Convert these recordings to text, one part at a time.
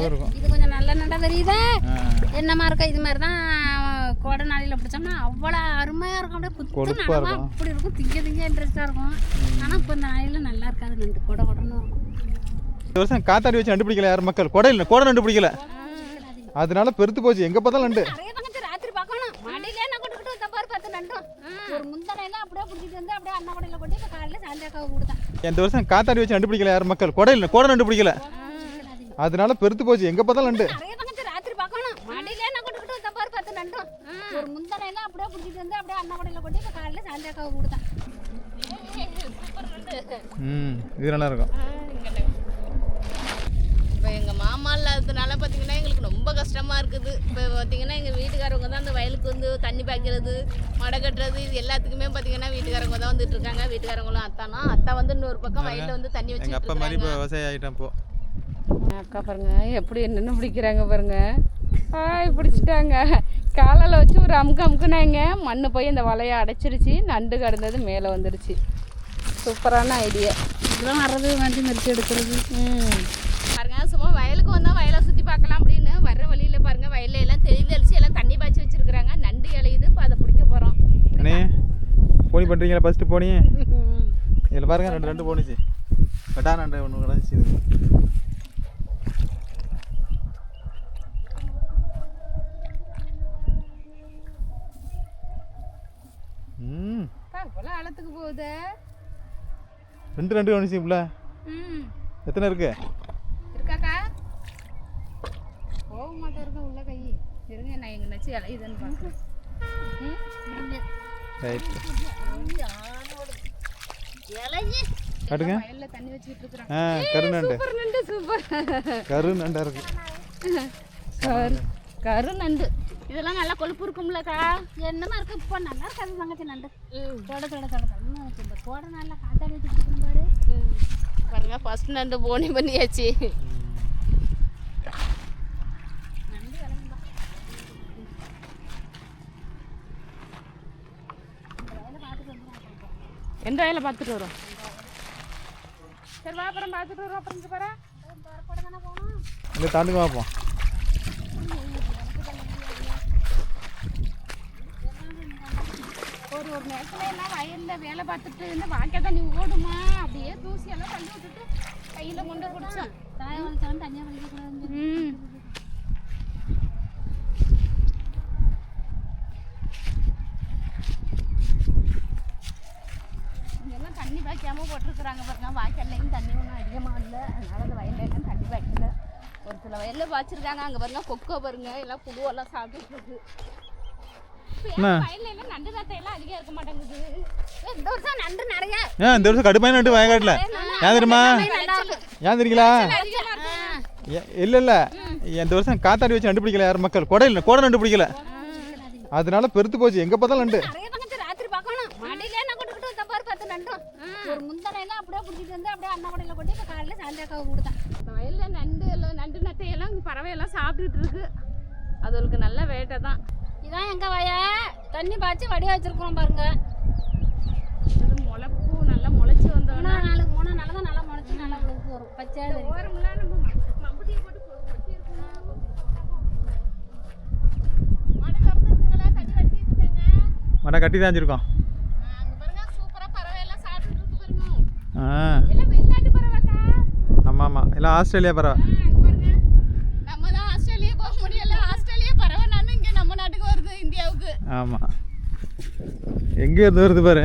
சூப்பராகவே இருக்கும். இது கொஞ்சம் நல்ல நண்டா தெரியுதா என்னமா இருக்கா இது மாதிரி தான் கோடை நாளையில் பிடிச்சோம்னா அவ்வளோ அருமையாக இருக்கும். அப்படியே குத்து இருக்கும். அப்படி இருக்கும். திங்க திங்க இன்ட்ரெஸ்டாக இருக்கும். ஆனால் இப்போ இந்த நாளையில் நல்லா இருக்காது. நண்டு கொடை கொடன்னு இருக்கும் இந்த வருஷம் காத்தாடி வச்சு நண்டு பிடிக்கல யாரும் மக்கள்? கொடை இல்லை கோடை நண்டு பிடிக்கல. அதனால பெருத்து போச்சு. எங்கே பார்த்தாலும் நண்டு. நிறைய தங்கச்சி ராத்திரி பார்க்கணும். மடியிலே நான் கொண்டுக்கிட்டு வந்த பாரு பத்து நண்டும் ஒரு முந்தனையெல்லாம் அப்படியே பிடிச்சிட்டு வந்து அப்படியே அண்ணா கொடையில் கொட்டி இப்போ காலையில் சாயந்தரம் கொடுத்தேன். இந்த வருஷம் காத்தாடி வச்சு நண்டு பிடிக்கல யாரும் மக்கள்? கொடை இல்லை கோடை நண்டு பிடிக்கல. அதனால பெருத்து போச்சு. எங்கே பார்த்தாலும் நண்டு. நிறைய ராத்திரி பார்க்கணும். மடியிலே நான் கொண்டுக்கிட்டு வந்த பாரு பத்து நண்டும். ஒரு முந்தனையெல்லாம் அப்படியே பிடிச்சிட்டு வந்து அப்படியே அண்ணா கொடையில் கொட்டி இப்போ காலையில் சாயந்தரம் கொடுத்தேன். ம் இது நல்லா இருக்கும். இப்போ எங்கள் மாமா இல்லாததுனால பார்த்தீங்கன்னா எங்களுக்கு ரொம்ப கஷ்டமாக இருக்குது. இப்போ பார்த்தீங்கன்னா எங்கள் வீட்டுக்காரவங்க தான் அந்த வயலுக்கு வந்து தண்ணி பாய்க்கிறது மடை கட்டுறது இது எல்லாத்துக்குமே பார்த்தீங்கன்னா வீட்டுக்காரவங்க தான் வந்துட்டு இருக்காங்க. வீட்டுக்காரங்களும் அத்தானா. அத்தா வந்து இன்னொரு பக்கம் வயலில் வந்து தண்ணி வச்சுட்டு அப்பா மாதிரி இப்போ இருக்காங்க விவசாயி ஆகிட்டேன் இப்போ. அக்கா பாருங்க எப்படி என்னென்னு பிடிக்கிறாங்க பாருங்க. ஆய் பிடிச்சிட்டாங்க. காலால் வச்சு ஒரு அமுக்கு அமுக்குனாங்க. மண்ணு போய் இந்த வலையை அடைச்சிருச்சு. நண்டு கிடந்தது மேலே வந்துருச்சு. சூப்பரான ஐடியா இதெல்லாம் வர்றது வந்து மிரிச்சு எடுக்கிறது. ம். பாருங்க சும்மா வயலுக்கு வந்தால் வயலை சுற்றி பார்க்கலாம் அப்படின்னு வர்ற வழியில் பாருங்க வயல்ல எல்லாம் தெளிந்து அழிச்சு எல்லாம் தண்ணி பாய்ச்சி வச்சிருக்காங்க நண்டு இலையுது இப்போ அதை பிடிக்க போகிறோம் அண்ணே போனி பண்ணுறீங்களா ஃபஸ்ட்டு போனி இதில் பாருங்க ரெண்டு ரெண்டு போனிச்சு கட்டா நண்டு ஒன்று கிடந்துச்சு இது ம் அவ்வளோ ஆழத்துக்கு போகுது. ரெண்டு ரெண்டு இப்பல ம். எத்தனை இருக்கு? இருக்காக்கா? போக மாட்டேன் இருக்க உள்ள கை. இருங்க நான் எங்க நச்சு இலையுதுன்னு பார்க்குறேன் ரைட் காட்டுங்க. வயலில் தண்ணி வச்சுக்கிட்டு இருக்கிறேன் ஆ கரு நண்டு. சூப்பர் நண்டு சூப்பர். கரு நண்டா இருக்கு. கரு கரு நண்டு. இதெல்லாம் நல்லா கொழுப்பு இருக்கும்லக்கா. என்னமா இருக்கு? இப்போ நல்லா இருக்காது தங்கச்சி நண்டு. தொட தொட தொட இருக்கு. இந்த கோடை நாளில் காத்தாடி வச்சு பிடிக்கணும் பாரு. பாருங்க ஃபர்ஸ்ட் நண்டு போனி பண்ணியாச்சு. எந்த வயலில் பார்த்துட்டு வரோம்? சரி வா அப்புறம் பார்த்துட்டு வரோம் அப்புறம் இங்கே போகிறேன் இங்கே தாண்டுங்க பார்ப்போம் நேரத்தில் எல்லாம் வயலில் வேலை பார்த்துட்டு இருந்து வாய்க்கால் தண்ணி ஓடுமா? அப்படியே தூசியெல்லாம் தள்ளி விட்டுட்டு கையில் கொண்டு குடிச்சோம் வலிச்சாலும் தனியாக வலிக்கக்கூடாது ம். இங்கெல்லாம் தண்ணி பாய்க்காம போட்டிருக்கிறாங்க பாருங்க. வாய்க்கால்லையும் தண்ணி ஒன்றும் அதிகமாக இல்லை. அதனால அந்த வயல்ல எல்லாம் தண்ணி பாய்க்கல. ஒரு சில வயலில் பாய்ச்சிருக்காங்க. அங்கே பாருங்க கொக்கோ பாருங்க. எல்லாம் புழுவெல்லாம் சாப்பிட்டுட்டு ஏன் இந்த வருஷம் கடுப்பான நண்டு வயக்காட்டில் ஏன் தெரியுமா? ஏன் தெரியுங்களா? இல்ல இல்ல. இந்த வருஷம் காத்தாடி வச்சு நண்டு பிடிக்கல யாரும் மக்கள். கொடை இல்லை கோடை நண்டு பிடிக்கல. அதனால பெருத்து போச்சு. எங்கே பார்த்தாலும் நண்டு. ஒரு முந்தனையெல்லாம் அப்படியே பிடிச்சிட்டு வந்து அப்படியே அண்ணா கொடையில் கொட்டி இப்போ காலையில் சாயந்தரம் கொடுத்தேன். இந்த வயலில் நண்டு எல்லாம் நண்டு நத்தையெல்லாம் பறவையெல்லாம் சாப்பிட்டுட்டு இருக்கு. அதுகளுக்கு நல்ல வேட்டை தான். இதான் எங்க வய? தண்ணி பாய்ச்சி வடியா வச்சிருக்கிறோம் பாருங்க. இது முளைப்பூ நல்லா முளைச்சி மூணா நாலு மூணா நாள் தான் நல்லா முளைச்சி நல்லா விழுந்து வரும். தெரியும் ஓரம்லாம் நம்ம மம்புட்டியை போட்டு. மாடு கட்டி தான் வச்சிருக்கோம். ஆ? ஆமாம் ஆமாம் எல்லாம் ஆஸ்திரேலியா பரவ ஆ, அங்க பாருங்க. நம்ம தான் ஆஸ்திரேலியா போக முடியல ஆஸ்திரேலியா பறவை நானும் இங்க நம்ம நாட்டுக்கு வருது இந்தியாவுக்கு ஆமாம் எங்கே இருந்து வருது பாரு.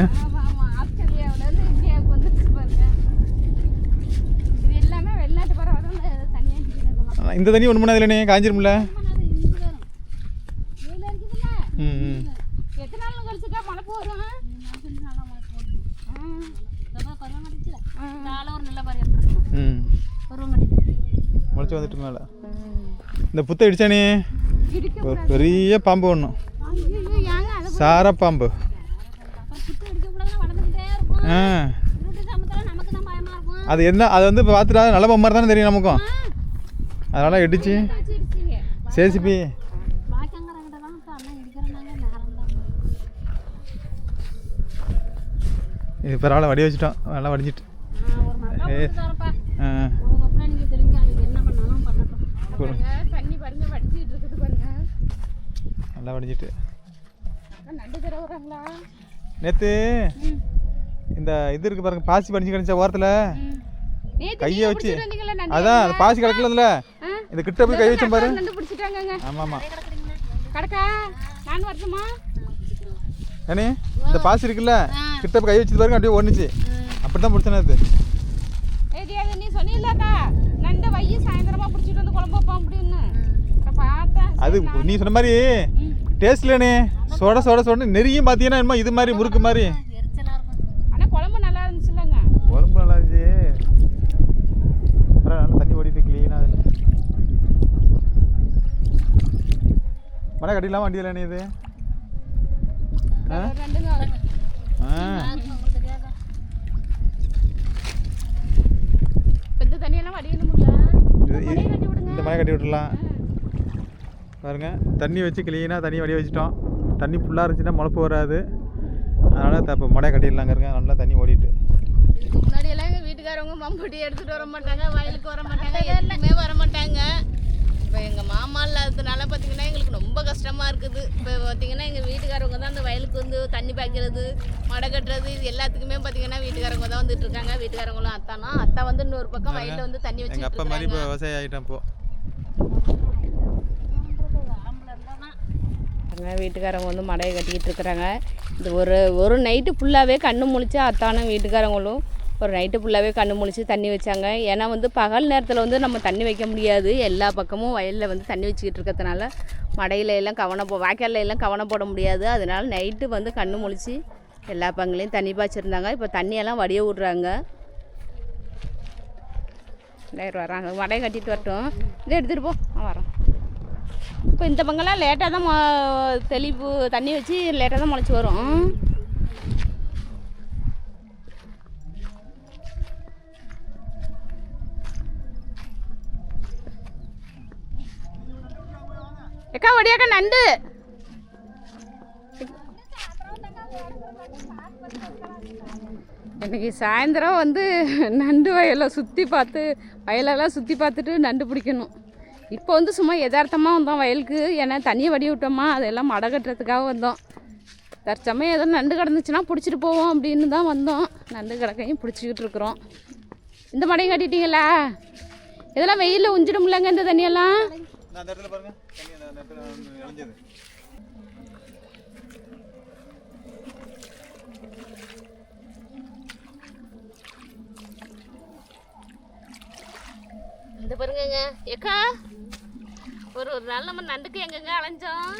இந்த தண்ணி ஒன்று மணி இல்லைனே காஞ்சிரும்ல? வெயில் இருக்குதுல்ல. ம் ம். முளைச்சி வந்துட்டு மேலே. இந்த புத்தை இடிச்சானே ஒரு பெரிய பாம்பு ஒன்று ஏங்க அது சார பாம்பு அப்புறம் புத்து அடிக்கக்கூடாதுன்னா வளர்ந்துக்கிட்டே இருக்கும் ஆ. அது என்ன அது வந்து பார்த்துட்டா நல்ல பாம்பு மாதிரி தானே தெரியும் நமக்கும். அதனால் இடிச்சு. இப்போ தான் இது பரவாயில்ல வடி வச்சிட்டோம். நல்லா வடிஞ்சிட்டு. நல்லா வடிஞ்சிட்டு. நேற்று இந்த இது இருக்கு பாருங்க பாசி படிஞ்சு கிடச்ச ஓரத்தில். நேத்து கையை வச்சு. அதான் பாசி கிடக்கல? இந்த கிட்ட போய் கை வச்சேன் பாரு. ஆமாம் ஆமாம். கடக்கா நான் வரட்டுமா? ஏனே இந்த பாசி இருக்குல்ல கிட்ட போய் கை வச்சது பாருங்க அப்படியே ஒன்றுச்சு அப்படி தான் பிடிச்சேன் அது. ஏடி அது நீ சொன்னீங்களாக்கா நண்டை வையி சாயந்தரமா பிடிச்சிட்டு வந்து குழம்பு வைப்போம் அப்படின்னு. அப்புறம் பார்த்தேன். அது நீ சொன்ன மாதிரி டேஸ்ட் இல்லைனே சொட சொட சொட நெறியும் பார்த்தீங்கன்னா என்னமோ இது மாதிரி முறுக்கு மாதிரி. எரிச்சலாக இருக்கும் ஆனா குழம்பு நல்லா இருந்துச்சுல்லங்க. உடம்பு நல்லா இருந்துச்சு. அப்புறம் நல்லா தண்ணி ஓடிட்டு க்ளீனாக அதில் மழை கட்டிடலாம் வண்டியில் நீ இது இந்த தண்ணியெல்லாம் வடியணும்ல. இது இது- இந்த மழை கட்டி விட்டுடலாம். பாருங்க. தண்ணி வச்சு க்ளீனாக தண்ணி வடிய வச்சுட்டோம். தண்ணி ஃபுல்லாக இருந்துச்சுன்னா முளப்பு வராது. அதனால் இப்போ மழை கட்டிடலாங்க இருங்க நல்லா தண்ணி ஓடிட்டு. முன்னாடி எல்லாம் எங்கள் வீட்டுக்காரவங்க மம்பட்டி எடுத்துகிட்டு வர மாட்டாங்க வயலுக்கு வர மாட்டாங்க எதுவுமே வர மாட்டாங்க. இப்போ எங்கள் மாமா இல்லாததுனால பார்த்தீங்கன்னா எங்களுக்கு ரொம்ப கஷ்டமாக இருக்குது. இப்போ பார்த்தீங்கன்னா எங்கள் வீட்டுக்காரவங்க தான் அந்த வயலுக்கு வந்து தண்ணி பாய்க்கிறது மடை கட்டுறது இது எல்லாத்துக்குமே பார்த்தீங்கன்னா வீட்டுக்காரவங்க தான் வந்துட்டு இருக்காங்க. வீட்டுக்காரவங்களும் அத்தானா அத்தா வந்து இன்னொரு பக்கம் வயலில் வந்து தண்ணி வச்சு அப்பா மாதிரி இப்போ விவசாயி ஆகிட்டேன் இப்போ. பாருங்க வீட்டுக்காரங்க வந்து மடையை கட்டிக்கிட்டு இருக்கிறாங்க. இந்த ஒரு ஒரு நைட்டு ஃபுல்லாகவே கண்ணு முழிச்சு அத்தானும் வீட்டுக்காரங்களும் ஒரு நைட்டு ஃபுல்லாகவே கண்ணு முழிச்சு தண்ணி வச்சாங்க. ஏன்னா வந்து பகல் நேரத்தில் வந்து நம்ம தண்ணி வைக்க முடியாது. எல்லா பக்கமும் வயலில் வந்து தண்ணி வச்சுக்கிட்டு இருக்கிறதுனால மடையில எல்லாம் கவனம் போ வாய்க்கால்ல எல்லாம் கவனம் போட முடியாது. அதனால நைட்டு வந்து கண்ணு முழிச்சு எல்லா பங்குலையும் தண்ணி பாய்ச்சிருந்தாங்க. இப்போ தண்ணியெல்லாம் வடிய விட்றாங்க. வராங்க மடையை கட்டிட்டு வரட்டும். இதை எடுத்துகிட்டு போ. இப்போ இந்த பங்கெல்லாம் லேட்டாக தான் தெளிப்பு தண்ணி வச்சு லேட்டாக தான் முளைச்சி வரும். எக்கா ஒடியாக்கா நண்டு. இன்னைக்கு சாயந்தரம் வந்து நண்டு வயலை சுற்றி பார்த்து வயலெல்லாம் சுற்றி பார்த்துட்டு நண்டு பிடிக்கணும். இப்போ வந்து சும்மா எதார்த்தமாக வந்தோம் வயலுக்கு ஏன்னா தண்ணியை வடி விட்டோமா அதெல்லாம் மடை கட்டுறதுக்காக வந்தோம். தற்சமயம் எதுவும் நண்டு கிடந்துச்சுன்னா பிடிச்சிட்டு போவோம் அப்படின்னு தான் வந்தோம். நண்டு கிடக்கையும் பிடிச்சிக்கிட்டு இருக்கிறோம். இந்த மடையும் கட்டிட்டீங்களா? இதெல்லாம் வெயிலில் உஞ்சிடும்லங்க இந்த தண்ணியெல்லாம். இந்த பாருங்க இந்த ஏக்கா ஒரு ஒரு நாள் நம்ம நண்டுக்கு எங்கெங்க அலைஞ்சோம்?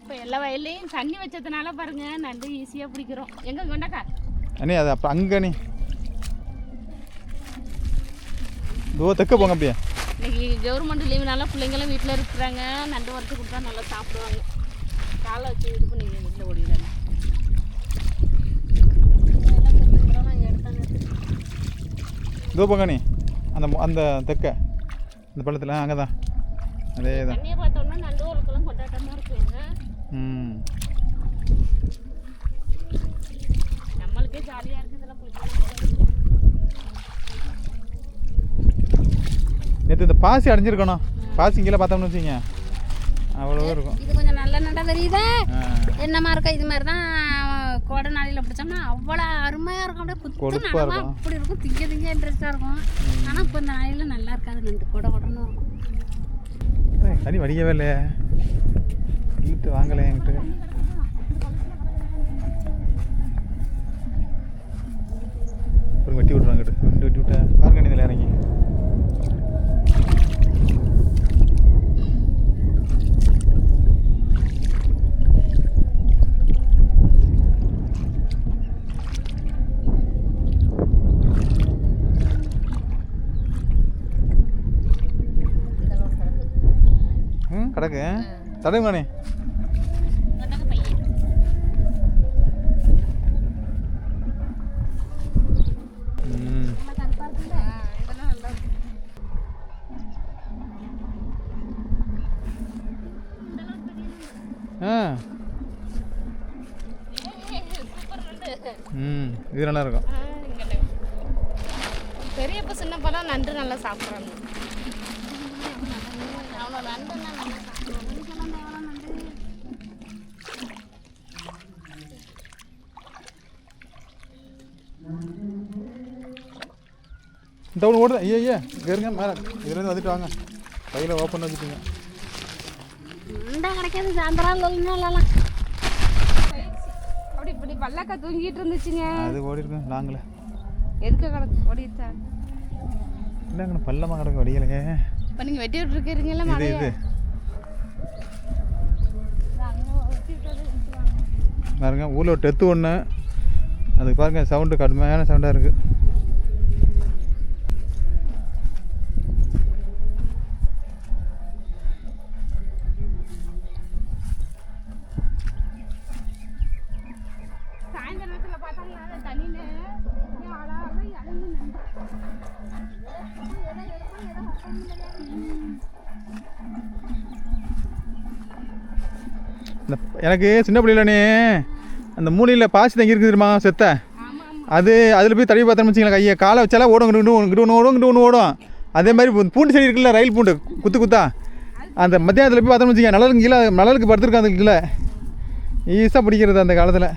இப்போ எல்லா வயல்லையும் தண்ணி வச்சதுனால பாருங்க நண்டு ஈஸியாக பிடிக்கிறோம். எங்கே கொண்டாக்கா? அண்ணே அது அப்போ அங்கே நீ தோ தெக்க போங்க அப்படியே. இன்னைக்கு கவர்மெண்ட் லீவுனால பிள்ளைங்களும் வீட்டில் இருக்கிறாங்க. நண்டு வறுத்து கொடுத்தா நல்லா சாப்பிடுவாங்க. காலை வச்சு இது பண்ணி வீட்டில் ஓடிடுறாங்க. தோ போங்க நீ அந்த அந்த தெக்க. அந்த பள்ளத்தில் அங்கே தான் அதே தான் தண்ணியை கொண்டாட்டமாக இருக்குங்க. ம். நம்மளுக்கே ஜாலியாக இருக்குது இதெல்லாம் நேற்று இந்த பாசி அடைஞ்சிருக்கணும். பாசி இங்கெல்லாம் பார்த்தோம்னு வச்சுங்க அவ்வளோ இருக்கும். இது கொஞ்சம் நல்ல நண்டா தெரியுதா என்னமா இருக்கா? இது மாதிரி தான் கோடை நாளையில் பிடிச்சோம்னா அவ்வளோ அருமையாக இருக்கும். அப்படியே குத்து இருக்கும். அப்படி இருக்கும். திங்க திங்க இன்ட்ரெஸ்டாக இருக்கும். ஆனால் இப்போ இந்த நாளையில் நல்லா இருக்காது நண்டு. கொடை கொடன்னு இருக்கும் தண்ணி வடிக்கவே இல்லையே. வீட்டு வாங்கலை என்கிட்ட. ஒரு வெட்டி விட்றாங்க ரெண்டு வெட்டி விட்டா பாருங்க இதில் இறங்கி ம் கிடக்கு தடவுங்கண்ணே ம். இது நல்லா இருக்கும் பெரியப்ப சின்னப்பெல்லாம் நண்டு நல்லா சாப்பிட்றாங்க. நண்டெல்லாம் நல்லா சாப்பிடுவோம் இன்னைக்கெல்லாம் இந்த எவ்வளோ நண்டு டவுன் ஓடுது? ஐயா ஐயா இங்கே இருங்க மேலே. இதுலேருந்து வந்துட்டு வாங்க. கையில் ஓப்பன் வச்சுட்டுங்க கிடைக்காது சாயந்தரம் இல்லைன்னா அப்படி இப்படி பல்லக்கா தூங்கிட்டு இருந்துச்சுங்க. அது ஓடி இருக்கும் எதுக்கு கிடக்கு ஓடிடுச்சா என்னங்க பள்ளமாக கிடக்கு வடியலுங்க? இப்போ நீங்கள் வெட்டி விட்டுருக்கீங்களா இது பாருங்க ஊரில் ஒரு டெத்து ஒன்று அதுக்கு பாருங்க சவுண்டு கடுமையான சவுண்டாக இருக்குது இந்த எனக்கு சின்ன பிள்ளையிலனே அந்த மூலையில் பாசி தங்கி இருக்குது தெரியுமா செத்த? அது அதில் போய் தடவி பார்த்தோம்னு வச்சுங்களேன் கையை. காலை வச்சாலே ஓடும் கிட்ட ஒன்று கிட்ட ஒன்று ஓடும் கிட்ட ஒன்று ஓடும். அதே மாதிரி பூண்டு செடி இருக்குல்ல ரயில் பூண்டு குத்து குத்தா? அந்த மத்தியானத்தில் போய் பார்த்தோம்னு வச்சுக்கோங்க நலலுக்கு கீழே நலலுக்கு படுத்துருக்கோம் அந்த கீழே ஈஸாக பிடிக்கிறது அந்த காலத்தில்.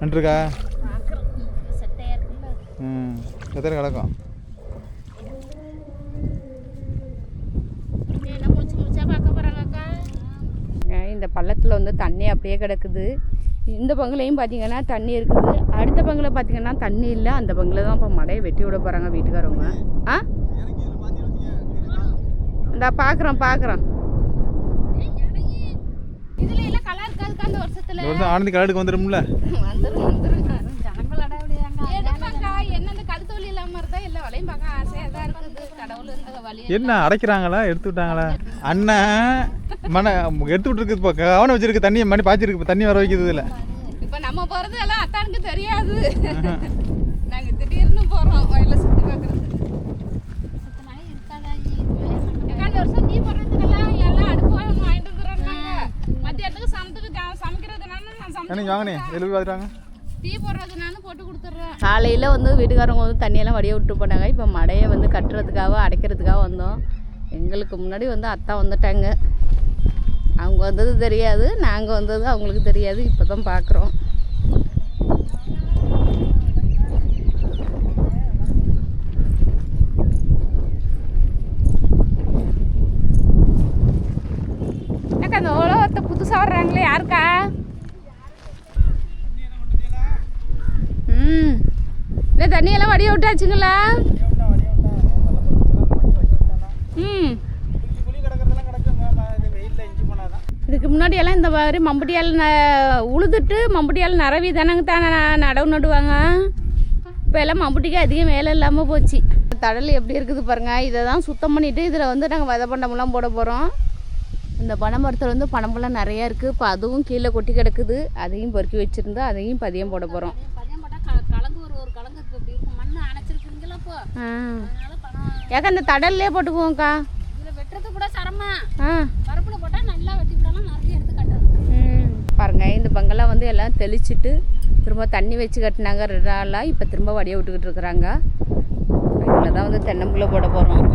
நன்றிருக்கா? ம். எத்தனை கிடக்கும் இந்த பள்ளத்தில் வந்து தண்ணி அப்படியே கிடக்குது. இந்த பங்குலையும் பார்த்தீங்கன்னா தண்ணி இருக்குது. அடுத்த பங்கில் பார்த்தீங்கன்னா தண்ணி இல்லை. அந்த பங்கில் தான் இப்போ மழையை வெட்டி விட போகிறாங்க வீட்டுக்காரவங்க. ஆ? இந்த பார்க்குறோம் பார்க்குறோம் இதுல இருக்காதுக்கா அந்த வருஷத்துல இந்த வருஷம் ஆனந்தி கலடுக்கு வந்துடும்ல வந்துடும் வந்துடும் ஜனங்களோட அப்படிதாங்க எடுப்பாக்கா என்ன இந்த கழுத்து வலி இல்லாம இருந்தா எல்லா வலையும் பார்க்க ஆசையா தான் இருக்குது. கடவுள் இந்த வழி என்ன அடைக்கிறாங்களா எடுத்து விட்டாங்களா அண்ணன் மன எடுத்து விட்டுருக்கு இப்போ கவனம் வச்சிருக்கு. தண்ணியை மணி பாய்ச்சிருக்கு. இப்போ தண்ணி வர வைக்கிறது இல்லை இப்ப நம்ம போறது எல்லாம் அத்தானுக்கு தெரியாது. நாங்க திடீர்னு போறோம் வயல சுத்தி பார்க்கறது பத்து நாள் இருக்காதா? ஜி வேலை ஏக்கா, இந்த வருஷம் பார்த்துட்டாங்க டீ போட்டு கொடுத்துட்றேன். காலையில் வந்து வீட்டுக்காரவங்க வந்து தண்ணியெல்லாம் வடிய விட்டு போனாங்க இப்போ மடையை வந்து கட்டுறதுக்காக அடைக்கிறதுக்காக வந்தோம். எங்களுக்கு முன்னாடி வந்து அத்தா வந்துட்டாங்க. அவங்க வந்தது தெரியாது நாங்கள் வந்தது அவங்களுக்கு தெரியாது. இப்போ தான் பார்க்குறோம் அக்கா அந்த உலகத்தை புதுசாக வர்றாங்களே யாருக்கா ம் இந்த வந்தாச்சுங்களா? ம். இதுக்கு முன்னாடியெல்லாம் இந்த மாதிரி மம்புட்டியால் ந உழுதுட்டு மம்புட்டியால் நிறவி தானங்க தானே நடவு நடுவாங்க? இப்போ எல்லாம் மம்புட்டிக்கு அதிகம் வேலை இல்லாமல் போச்சு. தடல் எப்படி இருக்குது பாருங்கள் இதை தான் சுத்தம் பண்ணிவிட்டு இதில் வந்து நாங்கள் விதை பண்டமெல்லாம் போட போகிறோம் இந்த பனைமரத்தில் வந்து பனம்பழம் நிறையா இருக்குது இப்போ அதுவும் கீழே கொட்டி கிடக்குது. அதையும் பொறுக்கி வச்சுருந்து அதையும் பதியம் போட போகிறோம் பதியம் போட்டால் க கலங்கு ஒரு ஒரு கலங்கு இப்போ இப்படி இருக்கும் மண் அணைச்சிருக்குங்களா இப்போ ஆ அதனால பணம் ஏக்கா இந்த தடல்லே போட்டுக்குவோம்க்கா. இதில் வெட்டுறது கூட சிரமம். ஆ. பருப்பில் போட்டால் நல்லா வெட்டி விடலாம் நிறைய எடுத்து கட்டுறது ம். பாருங்க இந்த பங்கெல்லாம் வந்து எல்லாம் தெளிச்சிட்டு திரும்ப தண்ணி வச்சு கட்டினாங்க. ரெண்டு நாளாக இப்போ திரும்ப வடிய விட்டுக்கிட்டு இருக்கிறாங்க. இதில் தான் வந்து தென்னம்புள்ள போட போகிறோம்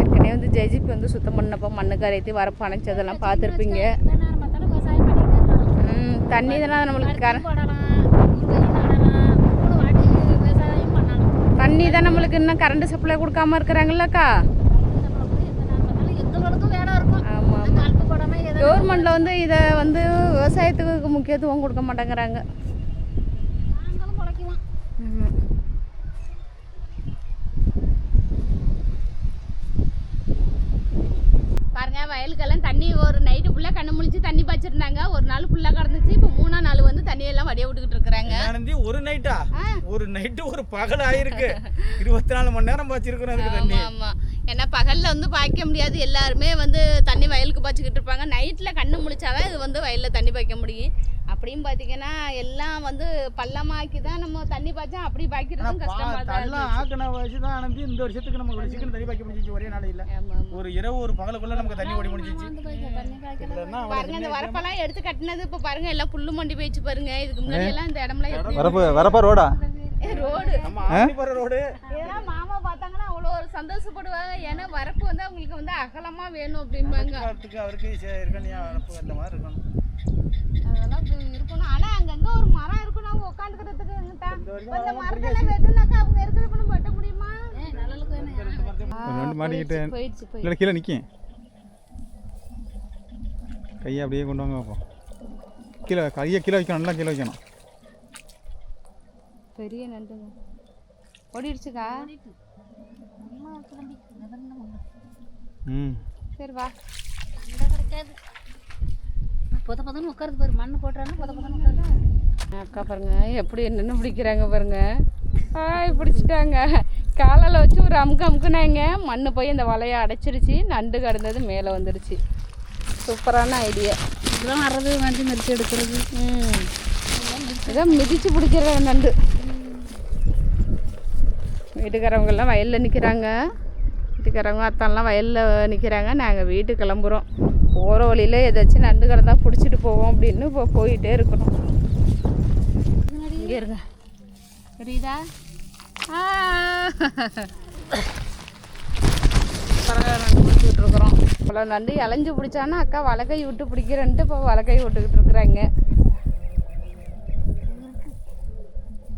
ஏற்கனவே வந்து ஜெய்ஜிபி வந்து சுத்தம் பண்ணப்போ மண்ணு கரைத்தி வரப்பு அணைச்சதெல்லாம் பார்த்துருப்பீங்க. தண்ணி தானே நம்மளுக்கு கர போடலாம் முருங்கை நடலாம் மூணு வாட்டி விவசாயம் பண்ணலாம் தண்ணி தான் நம்மளுக்கு இன்னும் கரண்ட் சப்ளை கொடுக்காம இருக்கிறாங்கல்லக்கா? அப்புறம் இருக்கும் கவர்மெண்ட்டில் வந்து இதை வந்து விவசாயத்துக்கு முக்கியத்துவம் கொடுக்க மாட்டேங்கிறாங்க நாங்களும் குலைக்குவோம் ஆமாம் பாருங்க வயலுக்கெல்லாம் தண்ணி ஒரு நைட்டு ஃபுல்லாக கண்ணு முழிச்சு தண்ணி பாய்ச்சிருந்தாங்க. ஒரு நாள் ஃபுல்லாக கடந்துச்சு. இப்போ மூணா நாள் வந்து தண்ணியெல்லாம் வடிய விட்டுக்கிட்டு இருக்கிறாங்க. ஒரு நைட்டா ஒரு நைட்டு ஒரு பகல் ஆயிருக்கு. இருபத்தி நாலு மணி நேரம் ஆமாம் ஆமாம் ஏன்னா பகலில் வந்து பாய்க்க முடியாது. எல்லாருமே வந்து தண்ணி வயலுக்கு பாய்ச்சிக்கிட்டு இருப்பாங்க. நைட்டில் கண்ணு முழிச்சாதான் இது வந்து வயலில் தண்ணி பாய்க்க முடியும். அப்படியும் பார்த்தீங்கன்னா எல்லாம் வந்து பள்ளமாக்கி தான் நம்ம தண்ணி பாய்ச்சா அப்படி பாய்க்கிறதும் கஷ்டமாக தான் எல்லாம். ஆக்கின வச்சு தான் அனுப்பி இந்த வருஷத்துக்கு நம்ம ஒரு சிக்கன் தண்ணி பாய்க்க முடிஞ்சிச்சு ஒரே ஆமா, ஆமா. ஒரு இரவு ஒரு பகலுக்குள்ள நமக்கு தண்ணி ஓடி முடிஞ்சிச்சு. பாருங்க இந்த வரப்பெல்லாம் எடுத்து கட்டினது இப்போ பாருங்க எல்லாம் புல்லு மண்டி போயிடுச்சு பாருங்க. இதுக்கு முன்னாடி எல்லாம் இந்த இடம்லாம் வரப்பு வரப்பா ரோடா? ரோடு. ரோடு. இதெல்லாம் மாமா பார்த்தாங்கன்னா அவ்வளோ ஒரு சந்தோஷப்படுவாங்க. ஏன்னா வரப்பு வந்து அவங்களுக்கு வந்து அகலமாக வேணும் அப்படிம்பாங்க. அவருக்கு இருக்கணும் வரப்பு அந்த மாதிரி இருக்கணும். அதெல்லாம் இருக்கணும். ஆனால் அங்கங்கே ஒரு மரம் இருக்கணும் அவங்க உட்காந்துக்கிறதுக்கு இந்த மரத்தெல்லாம் வெட்டுனாக்கா அவங்க நம்ம வெட்ட முடியுமா? ரெண்டு இல்லை கீழே நிற்கும் கையை அப்படியே கொண்டு வாங்க பார்ப்போம் கீழே கையை கீழே வைக்கணும் நல்லா கீழே வைக்கணும். பெரிய நண்டுங்க. ஓடிடுச்சுக்கா. ம். சரி வா. கிடைக்காது. பொத பொதன்னு உட்காருது பாரு மண்ணு போட்டுறாங்க பொத பொதன்னு உட்காருது. அக்கா பாருங்க எப்படி என்னென்னு பிடிக்கிறாங்க பாருங்க. ஆய் பிடிச்சிட்டாங்க. காலால் வச்சு ஒரு அமுக்கு அமுக்குனாங்க. மண்ணு போய் இந்த வலையை அடைச்சிருச்சு. நண்டு கிடந்தது மேலே வந்துடுச்சு சூப்பரான ஐடியா இதெல்லாம் வர்றது வண்டி மெரிச்சு எடுக்கிறது. ம். ஏதோ மிதிச்சு பிடிக்கிற நண்டு. வீட்டுக்காரவங்கெல்லாம் வயலில் நிற்கிறாங்க வீட்டுக்காரவங்க அத்தான்லாம் வயலில் நிற்கிறாங்க நாங்கள் வீட்டுக்கு கிளம்புறோம். போகிற வழியில் ஏதாச்சும் நண்டு கிடந்தா பிடிச்சிட்டு போவோம் அப்படின்னு இப்போ போயிட்டே இருக்கணும். இங்கே இருங்க. பரவாயில்ல நண்டு பிடிச்சிட்டு இருக்கிறோம். இவ்வளோ நண்டு இளைஞ்சு பிடிச்சானா அக்கா வலக்கை விட்டு பிடிக்கிறேன்ட்டு இப்போ வலக்கை விட்டுக்கிட்டு இருக்கிறாங்க.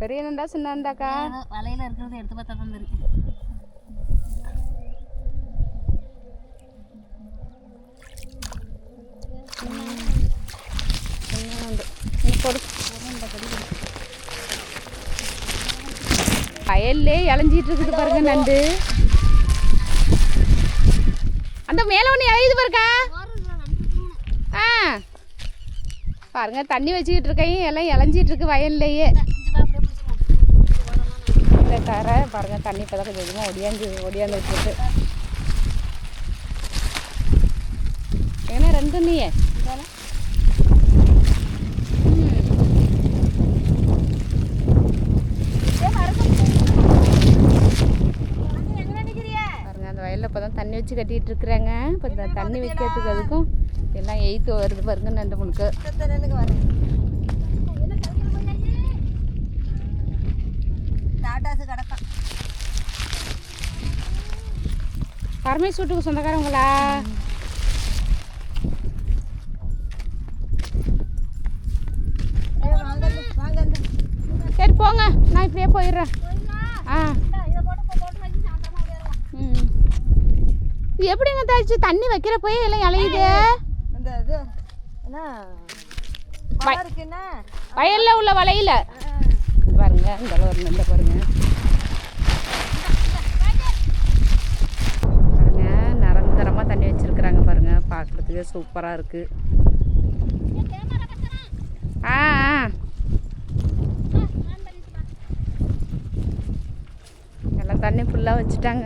பெரிய நண்டா சின்ன நண்டாக்கா? வலையில இருக்கிறத எடுத்து பார்த்தா தான் தெரியும். வயல்லே இளைஞ்சிட்டு இருக்குது பாருங்க நண்டு. அந்த மேலே ஒன்று இழையுது பாருக்கா. ஆ. பாருங்க தண்ணி வச்சுக்கிட்டு இருக்கேன் எல்லாம் இளைஞ்சிட்டு இருக்கு வயல்லையே. இந்த கரை பாருங்க தண்ணி இப்போ தான் கொஞ்சம் கொஞ்சமாக ஒடியாந்து ஒடியாந்துட்டு இருக்கு ஏன்னா ரெண்டு நீயே பாருங்க அந்த வயலில் வச்சு கட்டிட்டு இருக்கிறாங்க. இப்போ இந்த தண்ணி வைக்கிறதுக்கு அதுக்கும் எல்லாம் எய்த்து வருது பாருங்க நண்டு முழுக்க பரமேஸ் வீட்டுக்கு சொந்தக்காரங்களா சரி போங்க. நான் இப்படியே போயிடுறேன். ஆ ம் இது எப்படிங்க தாச்சு தண்ணி வைக்கிறப்பயே எல்லாம் இலையுது. அந்த இது என்ன? வயல்ல உள்ள வலையில. பாருங்க இந்த அளவு ஒரு நெல்லை பாருங்க. பாருங்க நிரந்தரமாக தண்ணி வச்சிருக்கிறாங்க பாருங்க. பார்க்குறதுக்கே சூப்பராக இருக்கு. ஆ ஆ. எல்லாம் தண்ணி ஃபுல்லாக வச்சுட்டாங்க.